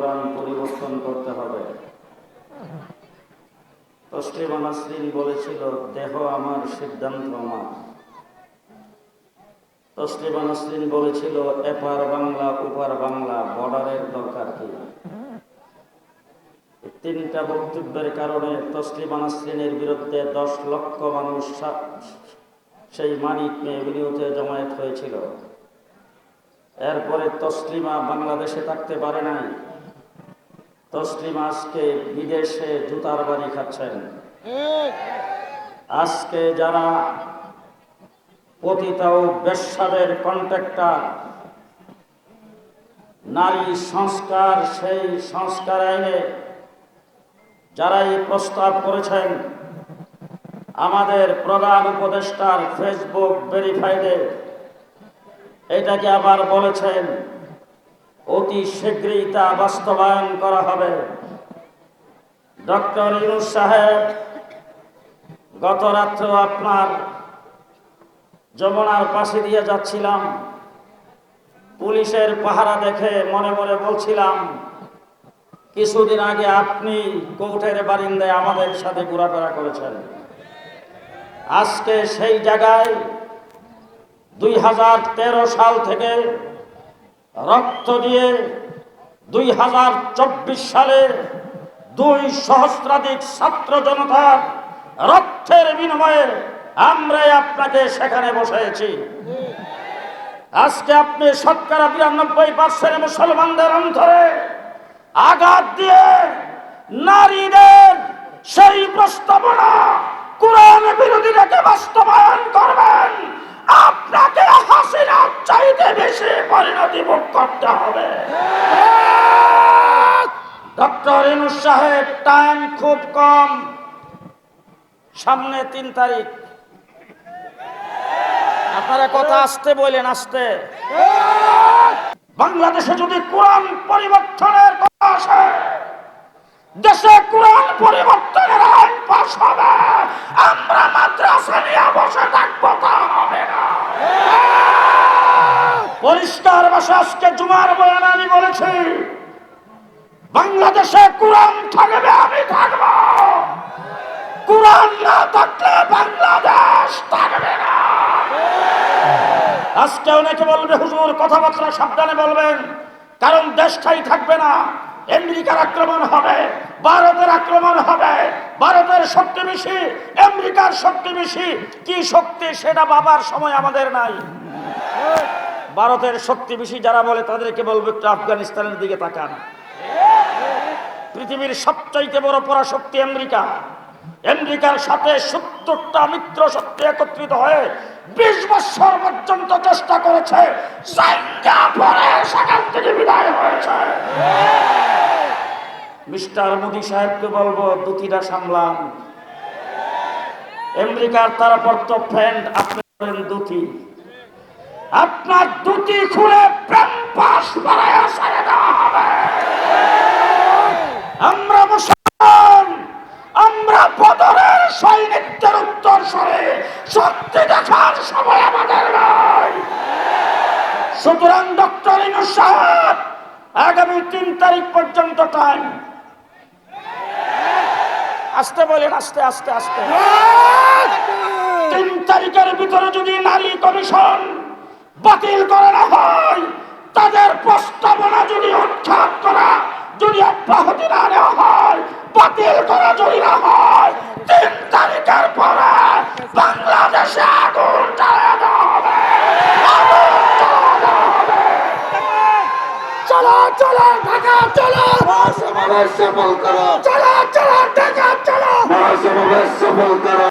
কোরআন পরিবর্তন করতে হবে। তসলিমা বলেছিল, দেহ আমার সিদ্ধান্ত আমার। বলেছিল, এপার বাংলা বাংলা, বর্ডারের দরকার কি? তিনটা বক্তব্যের কারণে তসলিমা বিরুদ্ধে দশ লক্ষ মানুষ সেই মানিক এভিনিউতে জমায়েত হয়েছিল। এরপরে তসলিমা বাংলাদেশে থাকতে পারে নাই। তসলিমা আজকে বিদেশে জুতার বাড়ি খাচ্ছেন। আজকে যারা পতিতা ও বেশ্যাদের কন্ট্রাক্টর নারী সংস্কার সেই সংস্কার আইনে যারা এই প্রস্তাব করেছেন আমাদের প্রধান উপদেষ্টার ফেসবুক ভেরিফাইডে এটাকে আবার বলেছেন অতি শীঘ্রই তা বাস্তবায়ন করা হবে। ডক্টর ইউনুস সাহেব গত রাত্র আপনার যমুনার পাশে দিয়ে যাচ্ছিলাম। পুলিশের পাহারা দেখে মনে মনে বলছিলাম, কিছুদিন আগে আপনি কোর্টের বারিন্দায় আমাদের সাথে ঘোরাফেরা করেছেন। আজকে সেই জায়গায় দুই হাজার তেরো সাল থেকে রক্ত দিয়ে দুই হাজার চব্বিশ সালে দুই সহস্রাধিক ছাত্র জনতার রক্তের বিনিময়ে আমরাই আপনাকে সেখানে বসেছি আজকে আপনি শতকরা বিরানব্বই পার্সেন্ট মুসলমানদের অন্তরে আঘাত দিয়ে নারীদের সেই প্রস্তাবনা কোরআন বিরোধীটাকে বাস্তবায়ন করবেন আপনাকে হাসিনার চাইতে বেশি করতে হবে। ডক্টর ইনুস সাহেব টাইম খুব কম। সামনে তিন তারিখ। আপনারা কথা আসতে বলেন, আসতে। বাংলাদেশে যদি কোরআন পরিবর্তনের কথা আসে দেশে কোরআন পরিবর্তনের আইন পাশ হবে আমরা মাদ্রাসা নিয়ে বসে থাকব তা হবে না পরিষ্কার ভাষা আজকে জুমার বয়ান আমি বলেছি, বাংলাদেশে কোরআন থাকবে, আমি থাকব। কোরআন না থাকলে বাংলাদেশ থাকবে না। আজকে অনেকে বলবে, হুজুর, কথাবার্তা সাবধানে বলবেন, কারণ দেশটাই থাকবে না, আমেরিকার আক্রমণ হবে, ভারতের আক্রমণ হবে, ভারতের শক্তি বেশি, আমেরিকার শক্তি বেশি। কি শক্তি, সেটা বাবার সময় আমাদের নাই। ভারতের শক্তি বেশি, যারা বলে তাদেরকে বলব একটু আফগানিস্তানের দিকে তাকান। পৃথিবীর সবচাইতে বড় পরাশক্তি আমেরিকা। আমেরিকার সাথে সত্তরটা মিত্র শক্তি একত্রিত হয়ে বিশ বছর পর্যন্ত চেষ্টা করেছে বিদায় হয়েছে। মিস্টার মোদী সাহেবকে বলব দুটিটা সামলান। আমেরিকার তারাপত্র ফ্রেন্ড আপনি দুটি। আপনার দুটি খুলে প্রেম পাশ বাড়ায় ছেড়ে দেওয়া হবে। আমরা মুসলমান আমরা বদরের সৈনিকদের উত্তর সরে শক্তি দেখার সময় আমাদের নাই। সুতরাং ডক্টর ইনুস সাহেব আগামী তিন তারিখ পর্যন্ত টাইম আসতে বলেন আস্তে আস্তে আস্তে। তিন তারিখের ভিতরে যদি নারী কমিশন বাতিল করে না হয়। তাদের প্রস্তাবনা যদি উৎখাত করা যদি অব্যাহতি না নেওয়া হয় বাতিল করা যদি না হয় তিন তারিখের পরে বাংলাদেশে আগুন দেওয়া হবে। চলো চলো ঢাকা চলো। মহাসমাবেশ সফল করো। চলো চলো ঢাকা চলো। মহাসমাবেশ সফল করো।